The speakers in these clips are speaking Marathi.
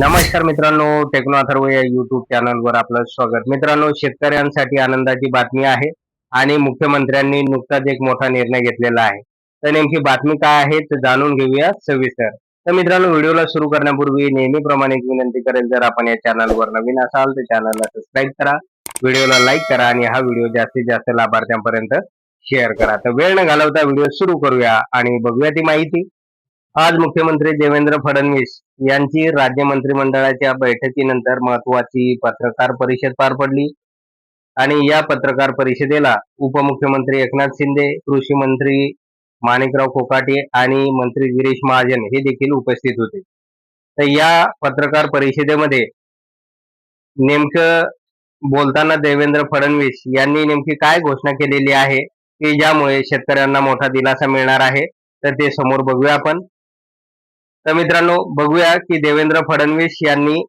नमस्कार मित्रांनो टेक्नो अथर्व या युट्यूब चॅनलवर आपलं स्वागत. मित्रांनो शेतकऱ्यांसाठी आनंदाची बातमी आहे आणि मुख्यमंत्र्यांनी नुकताच एक मोठा निर्णय घेतलेला आहे. तर नेमकी बातमी काय आहे ते जाणून घेऊया सविस्तर. तर मित्रांनो व्हिडिओला सुरू करण्यापूर्वी नेहमीप्रमाणे एक विनंती करेल जर आपण या चॅनलवर नवीन असाल तर चॅनलला सबस्क्राईब करा व्हिडिओला लाईक करा आणि हा व्हिडिओ जास्तीत जास्त लाभार्थ्यांपर्यंत शेअर करा. तर वेळ न घालवता व्हिडिओ सुरू करूया आणि बघूया ती माहिती. आज मुख्यमंत्री देवेंद्र फडणवीस यांची राज्य मंत्रिमंडळाच्या बैठकीनंतर महत्वाची पत्रकार परिषद पार पडली. आणि या पत्रकार परिषदेला उपमुख्यमंत्री एकनाथ शिंदे कृषी मंत्री माणिकराव कोकाटे आणि मंत्री गिरीश महाजन हे देखील उपस्थित होते. तर या पत्रकार परिषदेमध्ये नेमकं बोलताना देवेंद्र फडणवीस यांनी नेमकी काय घोषणा केलेली आहे की ज्यामुळे शेतकऱ्यांना मोठा दिलासा मिळणार आहे तर ते समोर बघूया आपण. तर मित्रांनो बघूया की देवेंद्र फडणवीस यांनी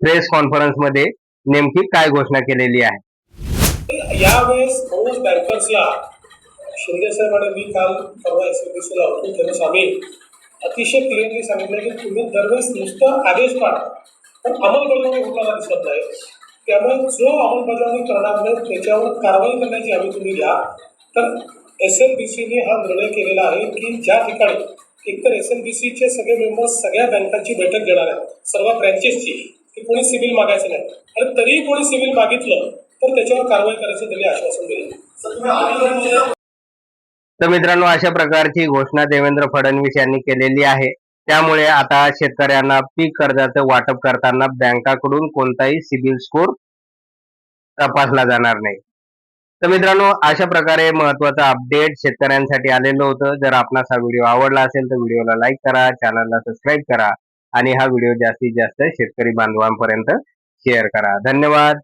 प्रेस कॉन्फरन्समध्ये नेमकी काय घोषणा केलेली आहे. यावेळेस रोज बँकर्सला शिंदे साहेब मी काल परवा एस ला होतो तेव्हा आम्ही अतिशय क्लिअरली सांगितलं की तुम्ही दरवेळेस नुसतं आदेश काढा पण अंमलबजावणी होताना दिसत नाही. त्यामुळे जो अंमलबजावणी करणार नाही त्याच्यावर कारवाई करण्याची हवी तुम्ही घ्या. तर एस एम बी सीने हा निर्णय केलेला आहे की ज्या ठिकाणी एकतर एस एल बी सीचे सगळे मेंबर्स सगळ्या बँकांची बैठक घेणार आहेत. सर्व ब्रँचेसची की कोणी सिव्हिल मागायचं नाही. आणि तरीही कोणी सिव्हिल मागितलं तर त्याच्यावर कारवाई करायचं त्यांनी आश्वासन दिलं. तर मित्रांनो अशा प्रकारची घोषणा देवेंद्र फडणवीस यांनी केलेली आहे. त्यामुळे आता शेतकऱ्यांना पीक कर्जाचं वाटप करताना बँकाकडून कोणताही सिबिल स्कोर तपासला जाणार नाही. तर मित्रांनो अशा प्रकारे महत्वाचं अपडेट शेतकऱ्यांसाठी आलेलं होतं. जर आपणास हा व्हिडिओ आवडला असेल तर व्हिडिओला लाईक करा चॅनलला सबस्क्राईब करा आणि हा व्हिडिओ जास्तीत जास्त शेतकरी बांधवांपर्यंत शेअर करा. धन्यवाद.